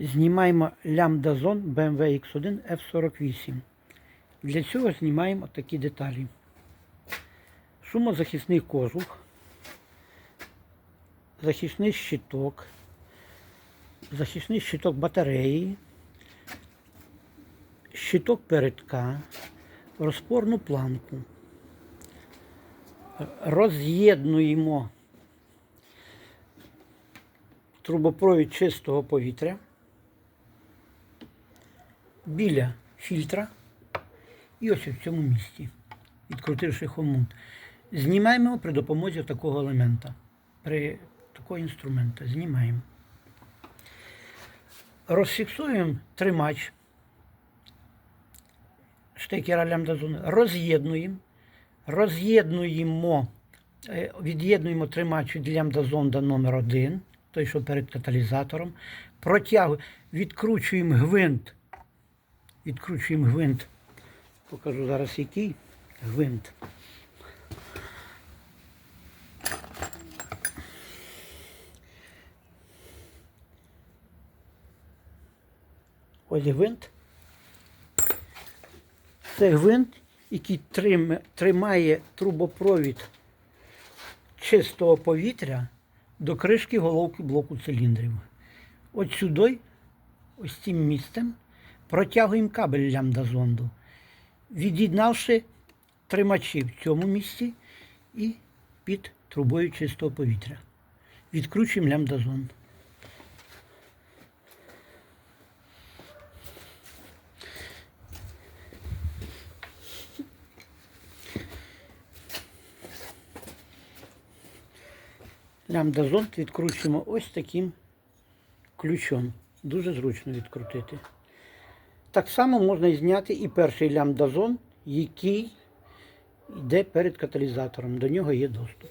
Знімаємо лямбдазон BMW X1 F48. Для цього знімаємо такі деталі. Шумозахисний кожух, захисний щиток, захисний щиток батареї, щиток передка, розпорну планку. Роз'єднуємо трубопровід чистого повітря біля фільтра і ось в цьому місці, відкрутивши хомут. Знімаємо при допомозі такого елемента, при такого інструмента. Знімаємо. Розфіксуємо тримач штекера лямбдазону, роз'єднуємо, роз'єднуємо, е, від'єднуємо тримач від лямбдазонда номер 1 той, що перед каталізатором, протягуємо, відкручуємо гвинт, відкручуємо гвинт, покажу зараз який гвинт. Ось гвинт. Це гвинт, який тримає трубопровід чистого повітря до кришки головки блоку циліндрів. От сюди, ось цим місцем, протягуємо кабель лямбдазонду, від'єднавши тримачі в цьому місці і під трубою чистого повітря. Відкручуємо лямбдазонд. Лямбдазонд відкручуємо ось таким ключом. Дуже зручно відкрутити. Так само можна зняти і перший лямбдазон, який йде перед каталізатором. До нього є доступ.